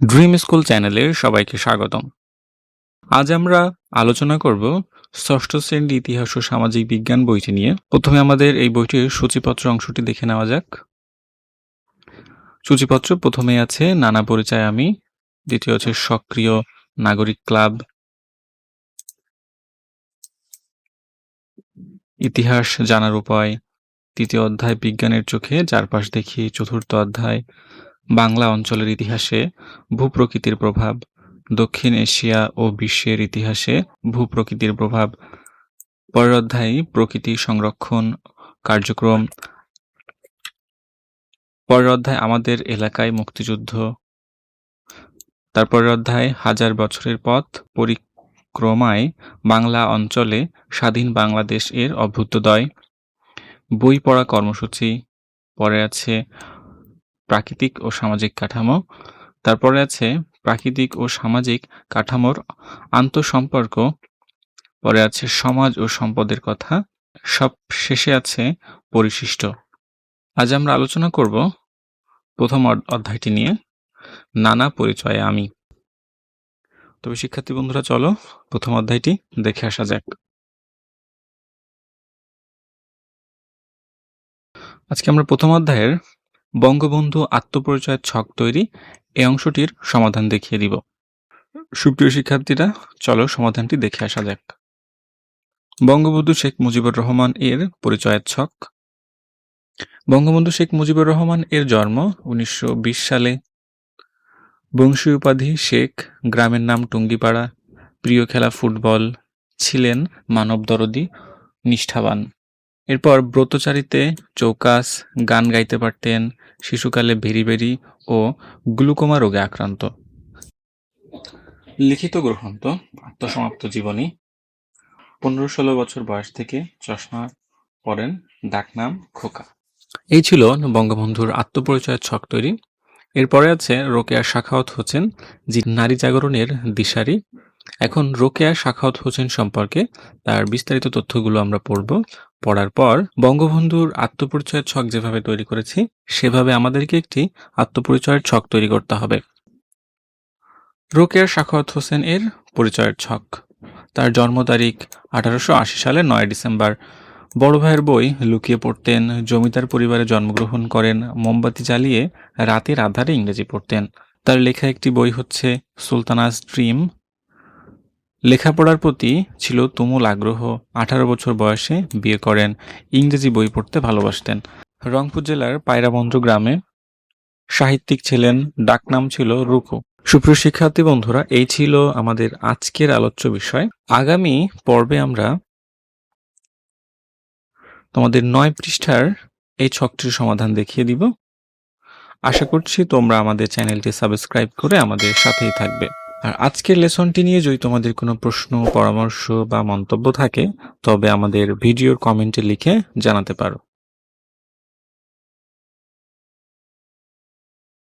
Dream school চ্যানেলে সবাইকে স্বাগতম। আজ আমরা আলোচনা করব ষষ্ঠ শ্রেণির ইতিহাস ও সামাজিক বিজ্ঞান বইটি নিয়ে। প্রথমে আমাদের এই বইটির সূচিপত্র অংশটি দেখে নেওয়া যাক। সূচিপত্র প্রথমে আছে নানা পরিচয় আমি, দ্বিতীয় হচ্ছে সক্রিয় নাগরিক ক্লাব। ইতিহাস জানার উপায়, তৃতীয় অধ্যায় বিজ্ঞানের চোখে, চারপাশ দেখি, চতুর্থ অধ্যায় বাংলা অঞ্চলের ইতিহাসে ভূপ্রকৃতির প্রভাব, দক্ষিণ এশিয়া ও বিশ্বের ইতিহাসে ভূপ্রকৃতির প্রভাব, পরের প্রকৃতি সংরক্ষণ কার্যক্রম, পরের অধ্যায় আমাদের এলাকায় মুক্তিযুদ্ধ, তারপরের অধ্যায় হাজার বছরের পথ পরিক্রমায় বাংলা অঞ্চলে স্বাধীন বাংলাদেশ এর অভ্যুদয় বই পড়া কর্মসূচি, পরে আছে প্রাকৃতিক ও সামাজিক কাঠামো। তারপরে আছে প্রাকৃতিক ও সামাজিক কাঠামোর আন্তঃসম্পর্ক। পরে আছে সমাজ ও সম্পদের কথা। সব শেষে আছে পরিশিষ্ট। আজ আমরা আলোচনা করব প্রথম অধ্যায়টি নিয়ে, নানা পরিচয়ে আমি। তবে শিক্ষার্থী বন্ধুরা, চলো প্রথম অধ্যায়টি দেখে আসা যাক। আজকে আমরা প্রথম অধ্যায়ের বঙ্গবন্ধু আত্মপরিচয়ের ছক তৈরি এই অংশটির সমাধান দেখিয়ে দিব। সুপ্রিয় শিক্ষার্থীরা, চলো সমাধানটি দেখে আসা যাক। বঙ্গবন্ধু শেখ মুজিবুর রহমান এর পরিচয়ের ছক। বঙ্গবন্ধু শেখ মুজিবুর রহমান এর জন্ম উনিশশো বিশ সালে। বংশী উপাধি শেখ, গ্রামের নাম টুঙ্গিপাড়া। প্রিয় খেলা ফুটবল ছিলেন মানবদরদি নিষ্ঠাবান। এরপর ব্রতচারিতে চৌকাস, গান গাইতে পারতেন, শিশুকালে ভেরিবেরি ও গ্লুকোমা রোগে আক্রান্ত। লিখিত গ্রন্থ, আত্মসমাপ্ত জীবনী পনেরো ষোলো বছর বয়স থেকে চশমা পরেন, ডাকনাম খোকা। এই ছিল বঙ্গবন্ধুর আত্মপরিচয়ের ছক তৈরি। এরপরে আছে রোকেয়া শাখাওয়াত হোসেন যি নারী জাগরণের দিশারি। এখন রোকেয়া শাখাওয়াত হোসেন সম্পর্কে তার বিস্তারিত তথ্যগুলো আমরা পড়ব। পড়ার পর বঙ্গবন্ধুর আত্মপরিচয়ের ছক যেভাবে তৈরি করেছি, সেভাবে আমাদেরকে একটি আত্মপরিচয়ের ছক তৈরি করতে হবে। রোকেয়া শাখাওয়াত হোসেন এর পরিচয়ের ছক। তার জন্ম তারিখ আঠারোশো আশি সালে নয় ডিসেম্বর। বড় ভাইয়ের বই লুকিয়ে পড়তেন, জমিদার পরিবারে জন্মগ্রহণ করেন, মোমবাতি জ্বালিয়ে রাতের আধারে ইংরেজি পড়তেন। তার লেখা একটি বই হচ্ছে সুলতানাস ড্রিম লেখাপড়ার প্রতি ছিল তুমুল আগ্রহ। আঠারো বছর বয়সে বিয়ে করেন। ইংরেজি বই পড়তে ভালোবাসতেন। রংপুর জেলার পায়রাবন্ধ গ্রামে সাহিত্যিক ছিলেন। ডাকনাম ছিল রুকু। সুপ্রিয় শিক্ষার্থী বন্ধুরা, এই ছিল আমাদের আজকের আলোচ্য বিষয়। আগামী পর্বে আমরা তোমাদের নয় পৃষ্ঠার এই ছকটির সমাধান দেখিয়ে দিব। আশা করছি তোমরা আমাদের চ্যানেলটি সাবস্ক্রাইব করে আমাদের সাথেই থাকবে। আর আজকের লেসনটি নিয়ে যদি তোমাদের কোনো প্রশ্ন, পরামর্শ বা মন্তব্য থাকে, তবে আমাদের ভিডিওর কমেন্টে লিখে জানাতে পারো।